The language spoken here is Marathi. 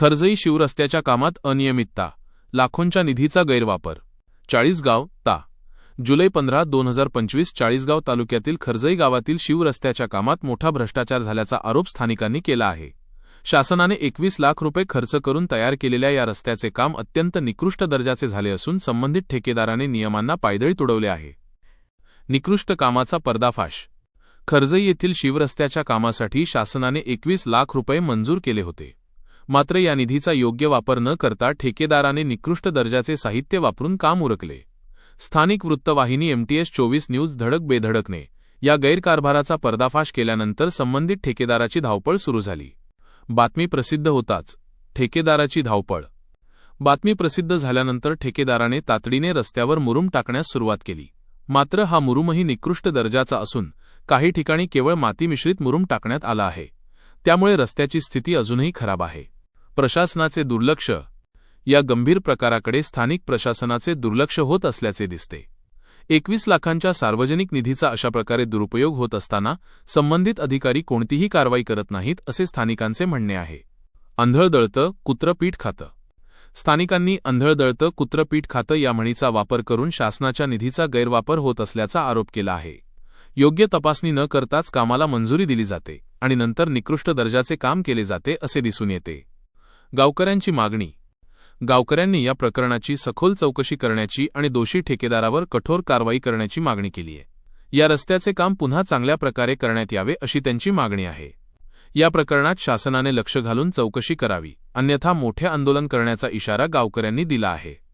खर्जई शिवरस्त्याच्या कामात अनियमितता लाखोंच्या निधीचा गैरवापर. चाळीसगाव ता. जुलै पंधरा दोन हजार पंचवीस चाळीसगाव तालुक्यातील खर्जई गावातील शिवरस्त्याच्या कामात मोठा भ्रष्टाचार झाल्याचा आरोप स्थानिकांनी केला आहे. शासनाने एकवीस लाख रुपये खर्च करून तयार केलेल्या या रस्त्याचे काम अत्यंत निकृष्ट दर्जाचे झाले असून संबंधित ठेकेदाराने नियमांना पायदळी तुडवले आहे. निकृष्ट कामाचा पर्दाफाश. खर्जई येथील शिवरस्त्याच्या कामासाठी शासनाने एकवीस लाख रुपये मंजूर केले होते. मात्र या निधीचा योग्य वापर न करता ठेकेदाराने निकृष्ट दर्जाचे साहित्य वापरून काम उरकले. स्थानिक वृत्तवाहिनी एमटीएस चोवीस न्यूज धडक बेधडकने या गैरकारभाराचा पर्दाफाश केल्यानंतर संबंधित ठेकेदाराची धावपळ सुरू झाली. बातमी प्रसिद्ध होताच. ठेकेदाराची धावपळ. बातमी प्रसिद्ध झाल्यानंतर ठेकेदाराने तातडीने रस्त्यावर मुरुम टाकण्यास सुरुवात केली. मात्र हा मुरुमही निकृष्ट दर्जाचा असून काही ठिकाणी केवळ माती मिश्रित मुरुम टाकण्यात आला आहे. त्यामुळे रस्त्याची स्थिती अजूनही खराब आहे. प्रशासनाचे दुर्लक्ष. या गंभीर प्रकाराकडे स्थानिक प्रशासनाचे दुर्लक्ष होत असल्याचे दिसते. एकवीस लाखांच्या सार्वजनिक निधीचा अशा प्रकारे दुरुपयोग होत असताना संबंधित अधिकारी कोणतीही कारवाई करत नाहीत असे स्थानिकांचे म्हणणे आहे. आंधळ दळतं कुत्रं पीठ खातं. स्थानिकांनी आंधळ दळतं कुत्रं पीठ खातं या म्हणीचा वापर करून शासनाच्या निधीचा गैरवापर होत असल्याचा आरोप केला आहे. योग्य तपासणी न करताच कामाला मंजुरी दिली जाते आणि नंतर निकृष्ट दर्जाचे काम केले जाते असे दिसून येते. गावकऱ्यांची मागणी. गावकऱ्यांनी या प्रकरणाची सखोल चौकशी करण्याची आणि दोषी ठेकेदारावर कठोर कारवाई करण्याची मागणी केली आहे. या रस्त्याचे काम पुन्हा चांगल्या प्रकारे करण्यात यावे अशी त्यांची मागणी आहे. या प्रकरणात शासनाने लक्ष घालून चौकशी करावी अन्यथा मोठे आंदोलन करण्याचा इशारा गावकऱ्यांनी दिला आहे.